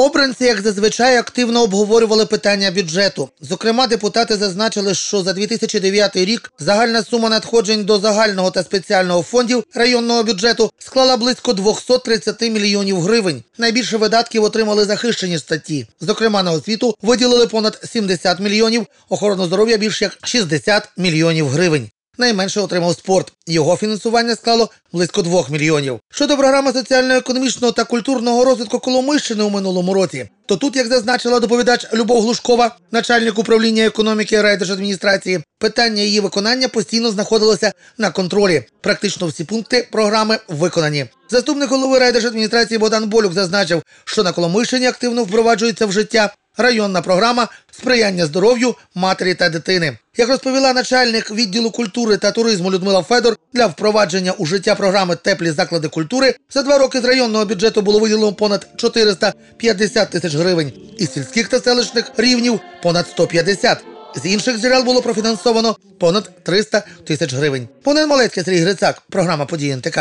Обранці, як зазвичай, активно обговорювали питання бюджету. Зокрема, депутати зазначили, що за 2009 рік загальна сума надходжень до загального та спеціального фондів районного бюджету склала близько 230 мільйонів гривень. Найбільше видатків отримали захищені статті. Зокрема, на освіту виділили понад 70 мільйонів, охорону здоров'я більш як 60 мільйонів гривень. Найменше отримав спорт. Його фінансування склало близько 2 мільйонів. Щодо програми соціально-економічного та культурного розвитку Коломийщини у минулому році, то тут, як зазначила доповідач Любов Глушкова, начальник управління економіки райдержадміністрації, питання її виконання постійно знаходилося на контролі. Практично всі пункти програми виконані. Заступник голови райдержадміністрації Богдан Болюк зазначив, що на Коломийщині активно впроваджується в життя районна програма сприяння здоров'ю матері та дитини. Як розповіла начальник відділу культури та туризму Людмила Федор, для впровадження у життя програми Теплі заклади культури за два роки з районного бюджету було виділено понад 450 тисяч гривень, із сільських та селищних рівнів понад 150. З інших джерел було профінансовано понад 300 тисяч гривень. Понен Малецький Сергій Грицак, програма події НТК.